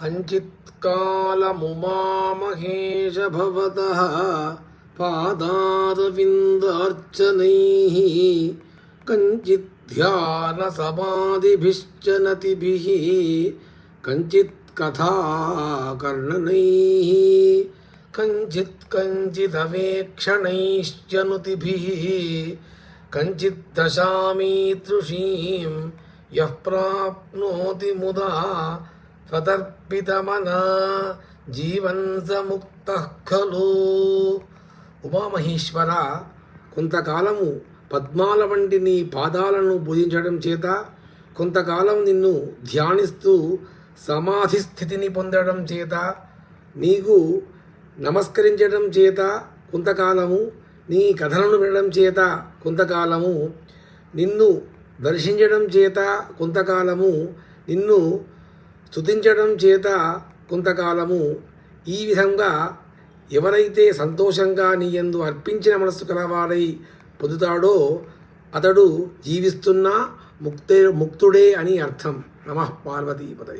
कञ्चित्कालमुमामहेशभवतः पादारविन्दार्चनैः कञ्चिद्ध्यानसमाधिभिश्च नतिभिः कञ्चित्कथाकर्णनैः कञ्चित् कञ्चिदवेक्षणैश्च नुतिभिः कञ्चिद्दशामीतृषीं यः प्राप्नोति मुदा ప్రదర్పితమనా జీవంతముక్త ఖలు. ఉమామహేశ్వర కొంతకాలము పద్మాల వంటి నీ పాదాలను పూజించడం చేత కొంతకాలం నిన్ను ధ్యానిస్తూ సమాధి స్థితిని పొందడం చేత నీకు నమస్కరించడం చేత కొంతకాలము నీ కథలను వినడం చేత కొంతకాలము నిన్ను దర్శించడం చేత కొంతకాలము నిన్ను స్తుతించడం చేత కొంతకాలము ఈ విధంగా ఎవరైతే సంతోషంగా నీయందు అర్పించిన మనస్సు కలవారై పొందుతాడో అతడు జీవిస్తున్న ముక్తే ముక్తుడే అని అర్థం. నమ పార్వతీపదయే